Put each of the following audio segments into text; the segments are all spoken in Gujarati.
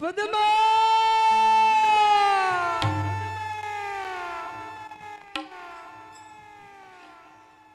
પદ્મા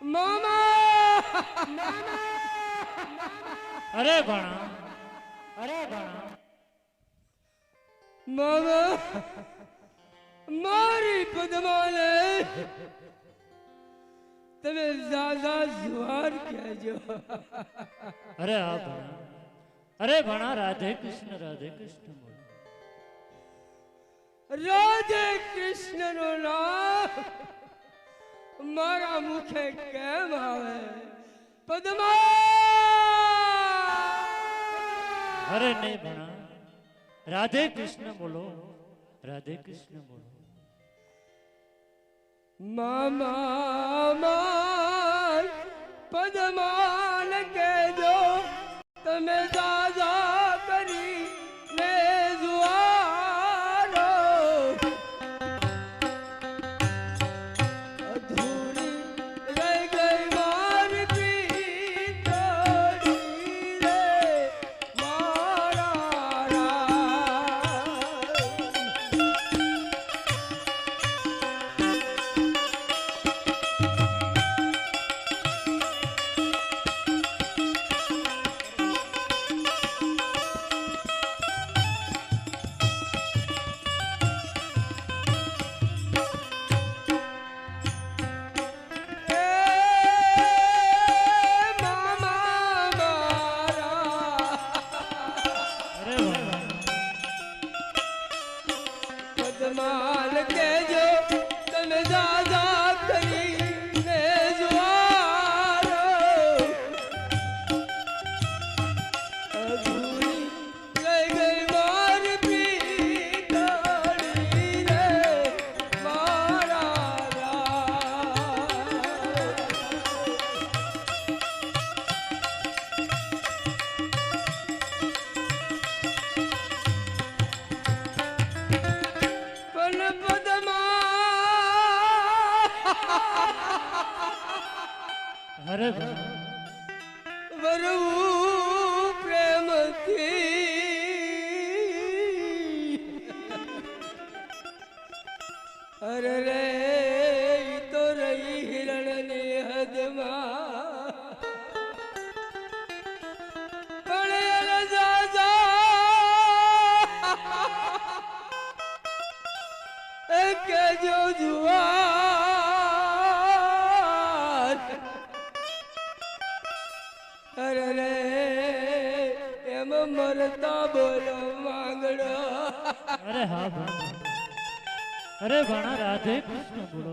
મામા અરે ભણા અરે ભણા મામા મારી પદ્માને! તમે ઝાઝા જુવાર કહેજો. અરે આ ભણા અરે ભણા રાધે કૃષ્ણ રાધે કૃષ્ણ બોલ રાધે કૃષ્ણનું નામ મારા મુખે કેમ આવે પદ્મા અરે નહીં ભણા રાધે કૃષ્ણ બોલો રાધે કૃષ્ણ બોલો મામા માર પદ્માન કહેજો તમે દાદા અરે રે તો રહી હિરણની હદમાં. એ જુવાર. અરે રે, એમ મરતા બોલો માંગડો. અરે હા. અરે ભણા રાધે કૃષ્ણ બોલો.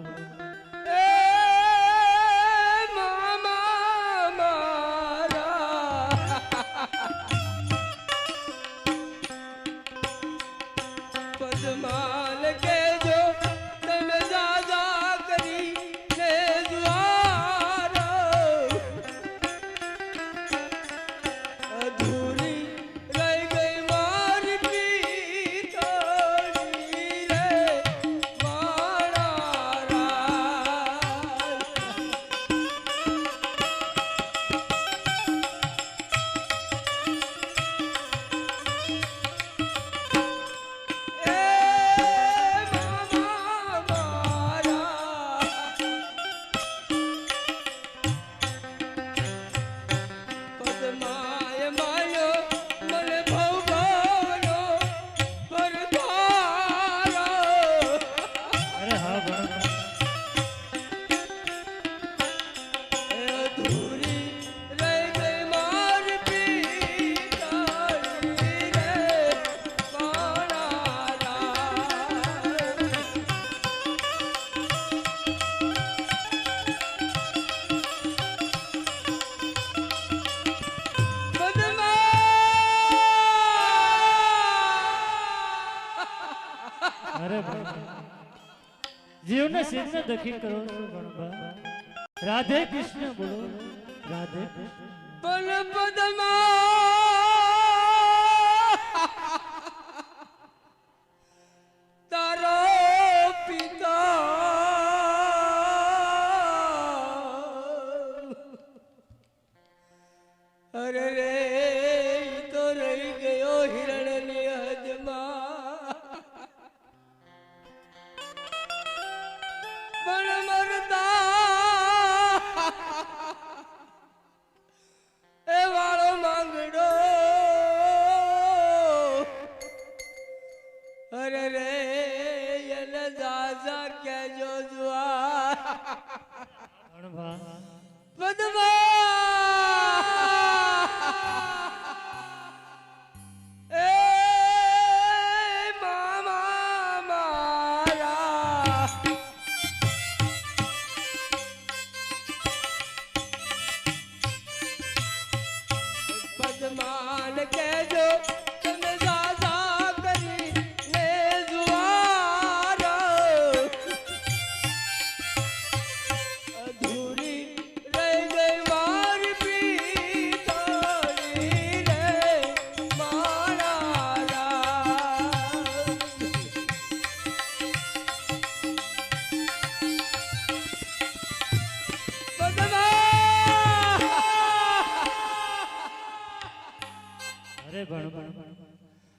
જીવને સિદ્ધ દખી કરો છો ગણભા રાધે કૃષ્ણ બોલો રાધે કૃષ્ણ. બલ પદમા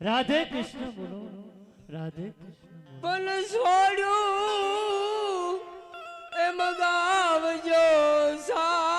રાધે કૃષ્ણ બોલો રાધે કૃષ્ણ. પણ છોડ્યું એ મગાવજો સાથ.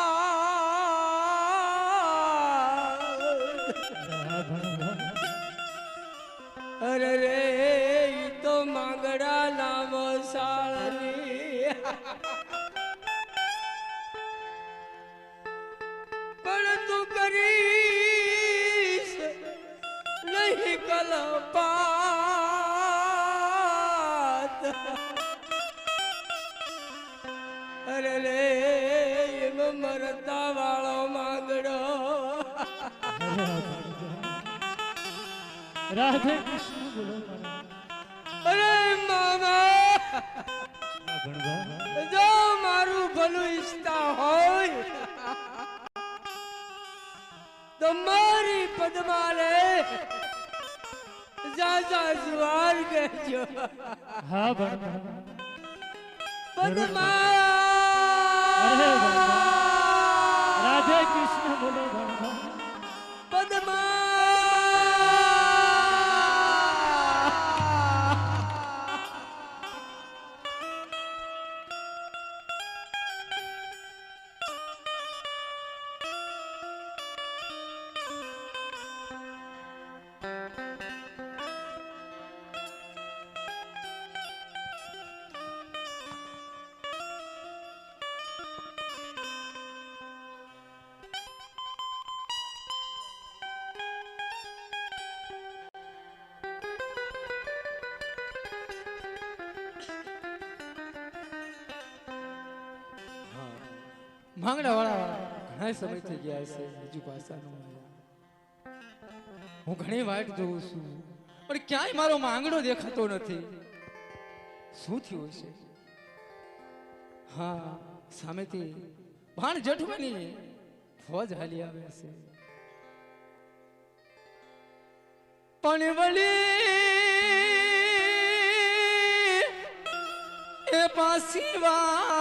રાધે કૃષ્ણ બોલો અરે મામા. જો મારું ભલું ઈચ્છતા હોય તો મારી પદમાલે જાજા જુવાર કહેજો. હા ભણવા પદ્મા રાધે કૃષ્ણ બોલો ભણવા માંગડા વાળા ઘણા સમય થઈ ગયા છે બીજું પાછા હું ઘણી વાટ જોઉં છું. પણ ક્યાંય મારો માંગડો દેખાતો નથી. શું થયું છે હા, સામેથી ભાણ જઠવાની ફોજ હાલી આવે છે પણ વળી એ પાસી વાર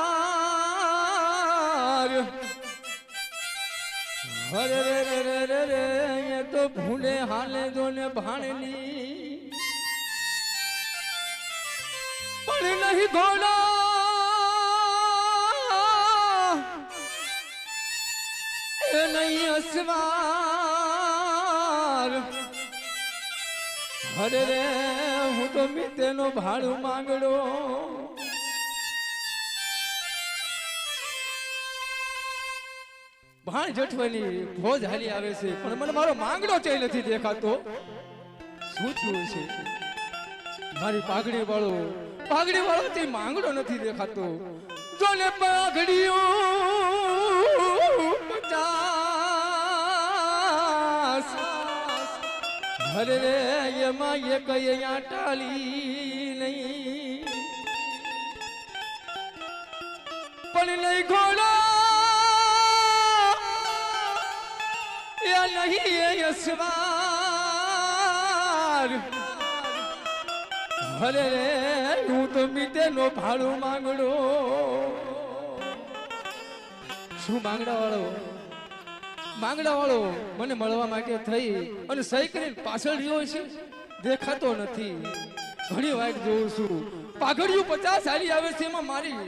અરે રે રે રે રે રે, એ તો ભૂલે હાલે જો ને ભાણની. પણ નહીં ઘોડા એ નહીં અસવાર. અરે રે, હું તો મિતેનો ભાડું માંગડો. ભાણ જઠવાની હાલી આવે છે. પણ મને મારો માંગડો ચઈ નથી દેખાતો. શું થયું છે? મારી પાઘડી વાળો પાઘડી વાળો તે માંગડો નથી દેખાતો. જો ને પાઘડીઓ પચાસ. અરે રે એમાં એક અહીંયા ટાલી નહીં. પણ નહીં ઘોડો નહીં યશવાર અરે રે હું તો મીટે નો ભાડું માંગડો શું માંગડા વાળો માંગડા વાળો મને મળવા માટે થઈ અને સહી કરીને પાછળ રહ્યો છે દેખાતો નથી. ઘણી વાઈટ જોઉં છું. પાઘડિયું પચાસ હાલી આવે છે એમાં મારી.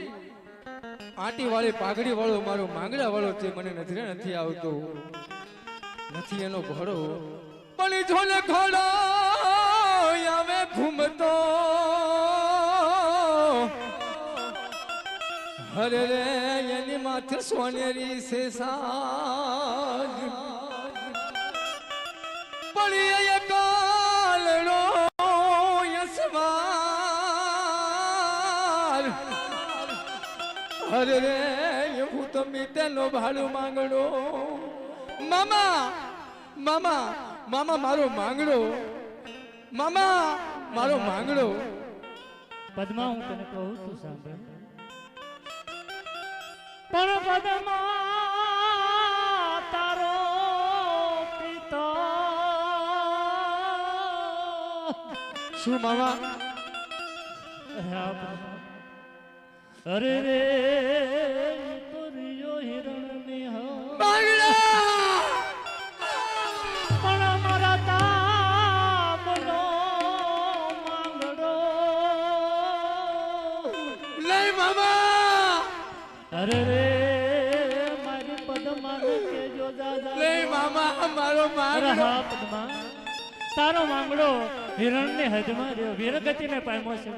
આંટી વાળી પાઘડી વાળો મારો માંગડા વાળો છે, મને નજરે નથી આવતો. નથી એનો ઘોડો. પણ જોને ઘોડો આવે ઘૂમતો. હરે રે, એની માથે સોનેરી છે સાજ. પણ એ કાલડો યસવાર હરે રે, હું તો મીતેલો ભાડું માંગણો. મામા મામા મામા મારો માંગડો. મામા મારો માંગડો. પદ્મા હું તને કહું તું સાંભળ. પણ પદ્મા તારો પિતો. શું મામા? અરે રે તો રિયો હિરણની અરે રે મારી પદ્માને કેજો દાદા નહીં મામા મારો માંગડો. પદ્મા તારો માંગડો હિરણની હદમાં રહ્યો વીરગતિને પામ્યો છે.